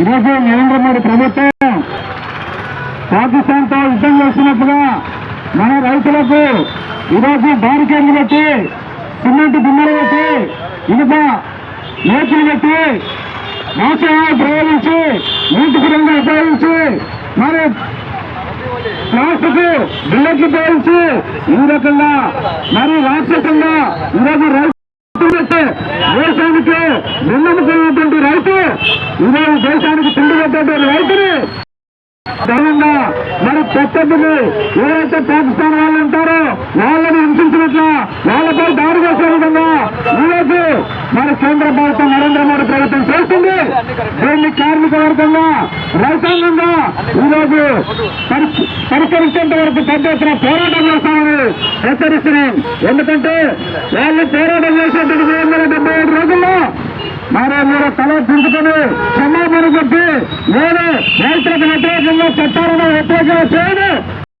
ఈరోజు నరేంద్ర మోడీ ప్రభుత్వం. పాకిస్తాన్తో యుద్ధం చేస్తున్నట్టుగా మన రైతులకు ఈరోజు బారికేడ్లు పెట్టి సిమెంట్ బిమ్మలు పెట్టి ఇనుప నేర్చులు పెట్టి నాశనాలు ప్రయోగించి నీటి రంగు ఉపయోగించి మరి ప్లాస్టిక్ బిల్లెట్లు ఉపయోగించి ఈ రకంగా మరి రాక్షసంగా ఈరోజు రైతు పెట్టే దేశానికి వెన్నెముకున్నటువంటి రైతు ఈరోజు దేశానికి తిండి పెట్టేటువంటి రైతుని. ధనంగా మరి ప్రత్యర్థులు ఎవరైతే పాకిస్తాన్ వాళ్ళు ఉంటారో వాళ్ళని హింసించినట్ల వాళ్ళపై దాడి చేసే విధంగా ఈరోజు మరి కేంద్ర ప్రభుత్వం నరేంద్ర మోడీ ప్రభుత్వం చేస్తుంది. దీన్ని కార్మిక వర్గంగా రైతాంగంగా ఈరోజు పరిష్కరించేంత వరకు పెద్ద ఎత్తున పోరాటం చేస్తామని హెచ్చరిస్తున్నాం. ఎందుకంటే వాళ్ళు పోరాటం చేసేటువంటి మూడు వందల డెబ్బై ఏడు రోజుల్లో మరో మీరు తల దించుకొని క్షమాపణ చెప్పి నేను రైతులకు వ్యతిరేకంగా చట్టాలను వ్యతిరేకంగా చేయను.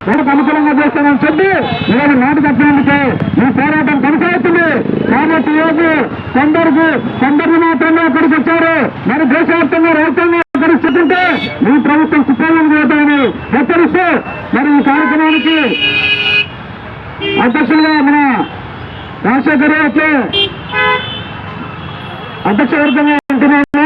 మనకు అనుకూలంగా చేస్తానని చెప్పి నేను నాటు కట్టినందుకు ఈ పోరాటం కొనసాగుతుంది. కాబట్టి ఈరోజు కొందరికి కొందరు మాత్రమే అక్కడికి వచ్చారు. మరి దేశవ్యాప్తంగా రైతాంగం అక్కడికి చెప్తుంటే మీ ప్రభుత్వం కుప్పలం పోతామని హెచ్చరిస్తూ మరి ఈ కార్యక్రమానికి అధ్యక్షులుగా మన రాజశేఖర్ గారు అధ్యక్ష వర్గంగా ఉంటున్నాను